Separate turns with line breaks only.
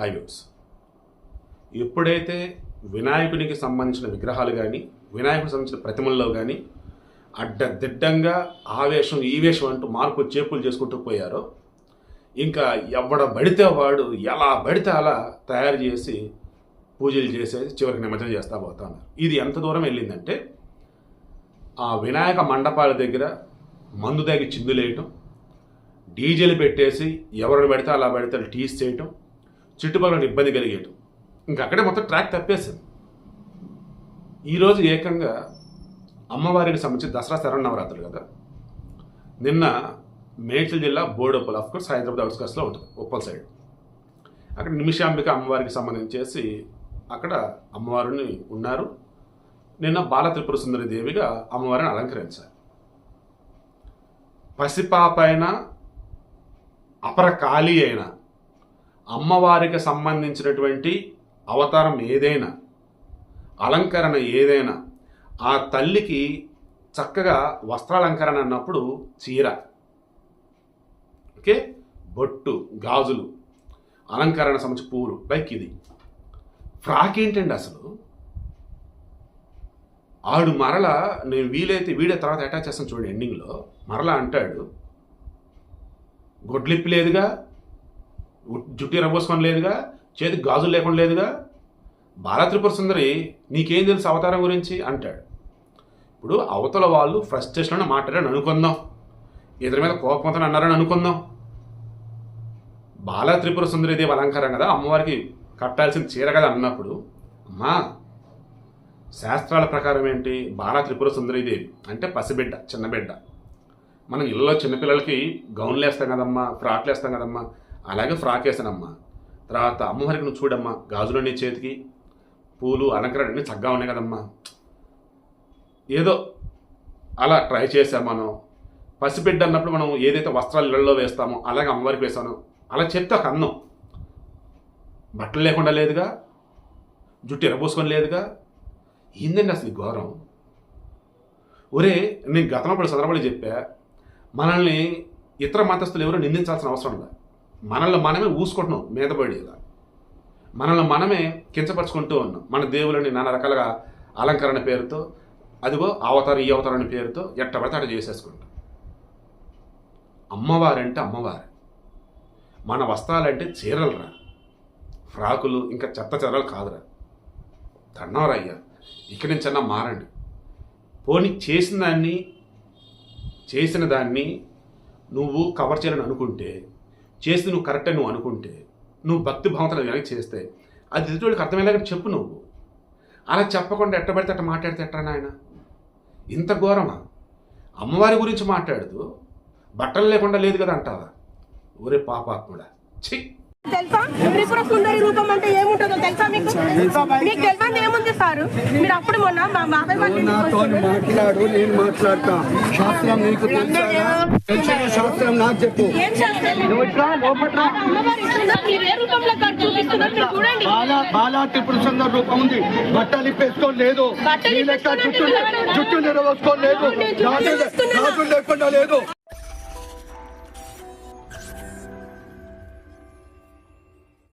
Highways. ఎప్పుడైతే వినాయకునికి సంబంధించిన విగ్రహాలు కానీ వినాయకుడికి సంబంధించిన ప్రతిమల్లో కానీ అడ్డదిడ్డంగా ఆవేశం ఈ వేషం అంటూ మార్పు చేపులు చేసుకుంటూ పోయారో ఇంకా ఎవడ పడితే వాడు ఎలా పడితే అలా తయారు చేసి పూజలు చేసేసి చివరికి నిమజ్జనం చేస్తా పోతాను ఇది ఎంత దూరం వెళ్ళిందంటే ఆ వినాయక మండపాల దగ్గర మందు దాగి చిందులేయటం డీజేలు పెట్టేసి ఎవరిని పెడితే అలా పెడితే అలా టీస్ చేయటం చుట్టుపక్కల ఇబ్బంది కలిగేయటం ఇంకా అక్కడే మొత్తం ట్రాక్ తప్పేసింది. ఈరోజు ఏకంగా అమ్మవారికి సంబంధించి దసరా శరణ్ నవరాత్రులు కదా. నిన్న మేడ్చల్ జిల్లా బోర్డోపల్ ఆఫ్ కోర్స్ హైదరాబాద్ అవుట్స్కర్స్లో ఉంటుంది ఉప్పల్ సైడ్ అక్కడ నిమిషాంబిక అమ్మవారికి సంబంధించేసి అక్కడ అమ్మవారిని ఉన్నారు. నిన్న బాల త్రిపుర సుందరి దేవిగా అమ్మవారిని అలంకరించారు. పసిపాపైన అపర ఖాళీ అయిన అమ్మవారికి సంబంధించినటువంటి అవతారం ఏదైనా అలంకరణ ఏదైనా ఆ తల్లికి చక్కగా వస్త్రాలంకరణ అన్నప్పుడు చీర ఓకే? బొట్టు గాజులు అలంకరణ సంబంధించి పూలు లైక్ ఇది. ఫ్రాక్ ఏంటండి అసలు? ఆడు మరల నేను వీలైతే వీడియో తర్వాత అటాచ్ చేస్తాను చూడండి ఎండింగ్లో. మరలా అంటాడు గొడ్లిప్పి లేదుగా జుట్టి రవ్వోసుకొని లేదుగా చేతికి గాజులు లేకుండా లేదుగా? బాల త్రిపుర సుందరి నీకేం తెలుసు అవతారం గురించి? అంటాడు. ఇప్పుడు అవతల వాళ్ళు ఫ్రస్ట్రేషన్ మాట్లాడారని అనుకుందాం. ఇద్దరి మీద కోపంతో అన్నారని అనుకుందాం. బాల త్రిపుర సుందరిదేవి అలంకారం కదా అమ్మవారికి కట్టాల్సిన చీర కదా అన్నప్పుడు అమ్మా శాస్త్రాల ప్రకారం ఏంటి? బాల త్రిపుర సుందరిదేవి అంటే పసిబిడ్డ చిన్న బిడ్డ మనం ఇళ్ళలో చిన్నపిల్లలకి గౌన్లు వేస్తాం కదమ్మా ఫ్రాక్లు వేస్తాం కదమ్మా అలాగే ఫ్రాక్ వేసానమ్మా. తర్వాత అమ్మవారికి నువ్వు చూడమ్మా గాజులన్నీ చేతికి పూలు అలంకరణ చక్కగా ఉన్నాయి కదమ్మా. ఏదో అలా ట్రై చేసాం మనం. పసిబిడ్డ అన్నప్పుడు మనం ఏదైతే వస్త్రాలు ఇళ్ళల్లో వేస్తామో అలాగే అమ్మవారికి వేసాను అలా చెప్తే ఒక అన్నం బట్టలు లేకుండా లేదుగా జుట్టు ఎరబోసుకొని లేదుగా. ఏందండి అసలు ఘోరం? ఒరే నేను గతంలో కూడా సందర్భాలు చెప్పా మనల్ని ఇతర మతస్థులు ఎవరు నిందించాల్సిన అవసరం లేదు మనల్ని మనమే ఊసుకుంటున్నాం మీద ఇలా మనల్ని మనమే కించపరుచుకుంటూ ఉన్నాం. మన దేవులని నానా రకాలుగా అలంకరణ పేరుతో అదిగో అవతారం ఈ అవతారం అనే పేరుతో ఎట్ట పడితే అట్ట చేసేసుకుంటాం. అమ్మవారంటే అమ్మవారు. మన వస్త్రాలంటే చీరలురా. ఫ్రాకులు ఇంకా చెత్త చెరలు కాదురా. దండవరా అయ్యా. ఇక్కడి నుంచన్నా మారండి. పోనీ చేసిన దాన్ని చేసిన దాన్ని నువ్వు కవర్ చేయాలని అనుకుంటే చేసి నువ్వు కరెక్ట్ నువ్వు అనుకుంటే నువ్వు భక్తి భావతలు వెనక్కి చేస్తే అది ఎదుటివాళ్ళకి అర్థమయ్యేలాగా చెప్పు నువ్వు. అలా చెప్పకుండా ఎట్టబడితే అట్ట మాట్లాడితే ఎట్టా నాయన? ఇంత ఘోరమా? అమ్మవారి గురించి మాట్లాడుతూ బట్టలు లేకుండా లేదు కదా అంటావా? ఒరే పాపాత్ముడా. చెయ్యి
తెలుసా? త్రిపుర సుందరి రూపం అంటే ఏముంటుందో తెలుసా మీకు? మీకు తెలియదు ఏముంది సార్. మీరు అప్పుడు మొన్న మా బాబాయ్
మాట్లాడు నేను మాట్లాడతా. శాస్త్రం నీకు శాస్త్రం చెప్పు. బాలా త్రిపుర సుందర రూపం ఉంది. బట్టలు ఇప్పేసుకోలేదు
బట్టలు
నీ లెక్క
ఇప్పేసుకోనంటే
జుట్టు
పిల్లగాడు
జుట్టు నిలవేసుకోలేదు
నేను జుట్టు
రాజు
నిలవేసుకున్నానా?
రాజు లేకుండా లేదు.